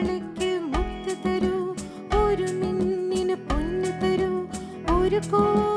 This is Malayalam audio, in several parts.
കവളയ്ക്ക് ഒരു ഒരു പോ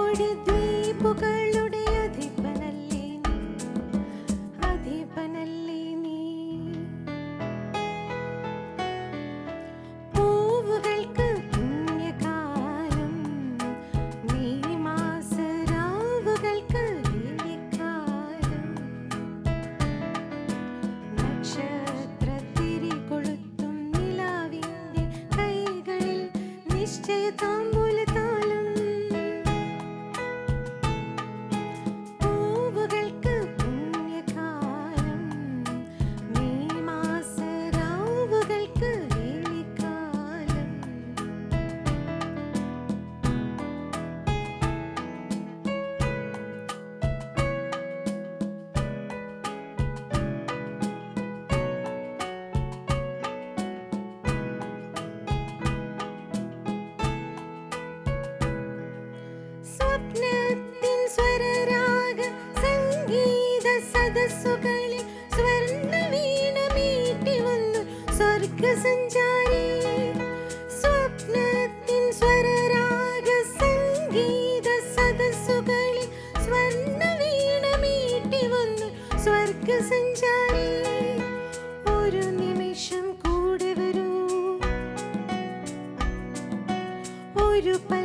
മനസ്സുകളിൽ സ്വർണ വീണമീട്ടി വന്നു സ്വർഗ സഞ്ചാരി സ്വപ്നത്തിൻ സ്വരരാഗ സംഗീത സദസ്സുകളിൽ സ്വർണ വീണമീട്ടി വന്നു സ്വർഗ സഞ്ചാരി ഒരു നിമിഷം കൂടെ വരൂ. ഒരു പ